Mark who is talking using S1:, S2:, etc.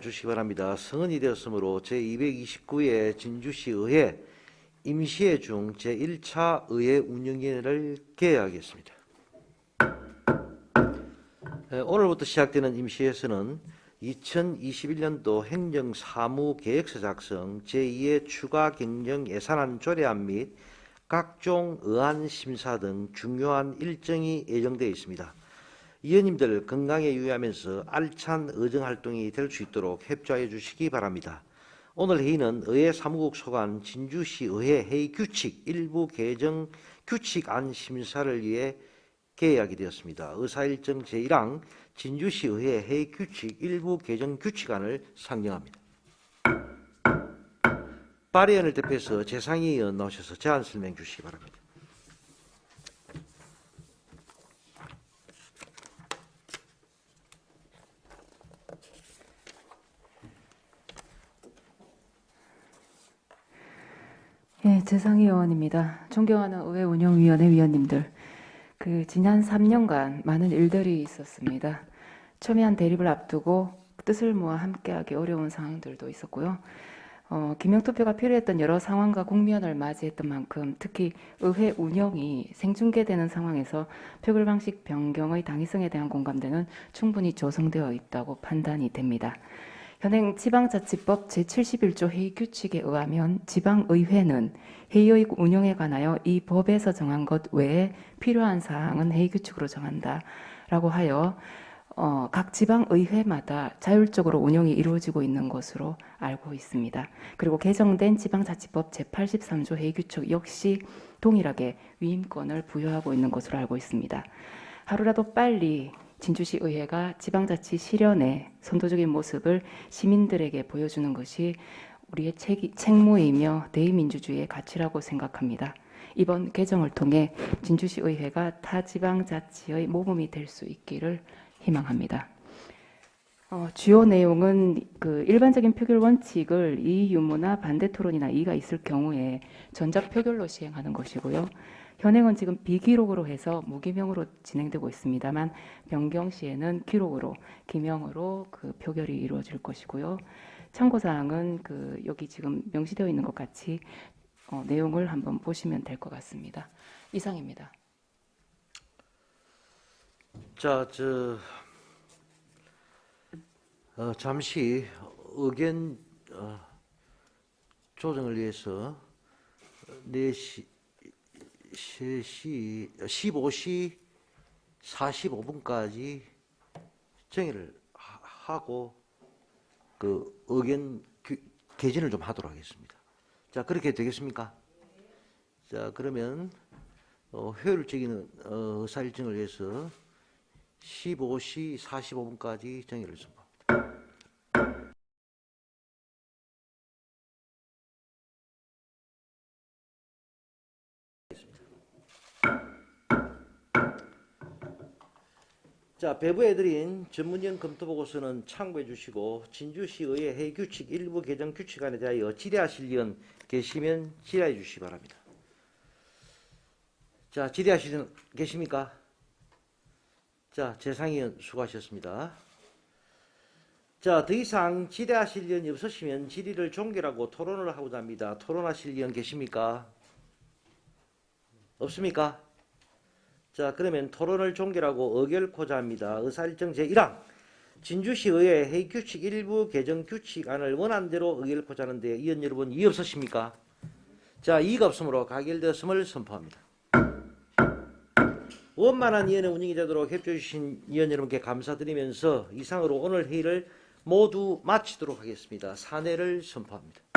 S1: 주시기 바랍니다. 성은이 되었으므로 제229회 진주시 의회 임시회 중 제1차 의회 운영위원회를 개회하겠습니다. 에, 오늘부터 시작되는 임시회에서는 2021년도 행정사무계획서 작성 제2의 추가 경정 예산안 조례안 및 각종 의안 심사 등 중요한 일정이 예정되어 있습니다. 위원님들 건강에 유의하면서 알찬 의정 활동이 될 수 있도록 협조해 주시기 바랍니다. 오늘 회의는 의회 사무국 소관 진주시 의회 회의 규칙 일부 개정 규칙안 심사를 위해 개회하게 되었습니다. 의사일정 제1항 진주시 의회 회의 규칙 일부 개정 규칙안을 상정합니다. 발의원을 대표해서 재상위 의원 나오셔서 제안 설명 주시기 바랍니다.
S2: 예, 재상희 의원입니다. 존경하는 의회 운영위원회 위원님들, 그 지난 3년간 많은 일들이 있었습니다. 첨예한 대립을 앞두고 뜻을 모아 함께하기 어려운 상황들도 있었고요. 어, 기명투표가 필요했던 여러 상황과 국면을 맞이했던 만큼 특히 의회 운영이 생중계되는 상황에서 표결 방식 변경의 당위성에 대한 공감대는 충분히 조성되어 있다고 판단이 됩니다. 현행 지방자치법 제71조 회의 규칙에 의하면 지방의회는 회의의 운영에 관하여 이 법에서 정한 것 외에 필요한 사항은 회의 규칙으로 정한다 라고 하여 어, 각 지방의회마다 자율적으로 운영이 이루어지고 있는 것으로 알고 있습니다. 그리고 개정된 지방자치법 제83조 회의 규칙 역시 동일하게 위임권을 부여하고 있는 것으로 알고 있습니다. 하루라도 빨리 진주시 의회가 지방자치 실현의 선도적인 모습을 시민들에게 보여주는 것이 우리의 책, 책무이며 대의민주주의의 가치라고 생각합니다. 이번 개정을 통해 진주시 의회가 타 지방자치의 모범이 될 수 있기를 희망합니다. 어, 주요 내용은 그 일반적인 표결 원칙을 이의 유무나 반대 토론이나 이의가 있을 경우에 전작 표결로 시행하는 것이고요. 현행은 지금 비기록으로 해서 무기명으로 진행되고 있습니다만 변경 시에는 기록으로 기명으로 그 표결이 이루어질 것이고요. 참고 사항은 그 여기 지금 명시되어 있는 것 같이 어, 내용을 한번 보시면 될 것 같습니다. 이상입니다.
S1: 자, 저 어, 잠시 의견 어, 조정을 위해서 4시 3시 15시 45분까지 정의를 하- 하고 그 의견 규- 개진을 좀 하도록 하겠습니다. 자, 그렇게 되겠습니까? 자, 그러면 어, 효율적인 어, 의사 일정을 위해서 15시 45분까지 정의를 선포합니다. 자, 배부해드린 전문형 검토보고서는 참고해 주시고 진주시의회 회규칙 일부 개정 규칙안에 대하여 질의하실 의원 계시면 질의해 주시기 바랍니다. 자, 질의하실 분 계십니까? 자, 재상위 의원 수고하셨습니다. 자, 더 이상 질의하실 의원이 없으시면 질의를 종결하고 토론을 하고자 합니다. 토론하실 의원 계십니까? 없습니까? 자, 그러면 토론을 종결하고 의결코자 합니다. 의사일정 제1항 진주시의회 회의규칙 일부 개정 규칙안을 원안대로 의결코자 하는데 의원 여러분 이의 없으십니까? 자, 이의가 없으므로 가결되었음을 선포합니다. 원만한 위원회 운영이 되도록 협조해 주신 위원 여러분께 감사드리면서 이상으로 오늘 회의를 모두 마치도록 하겠습니다. 사내를 선포합니다.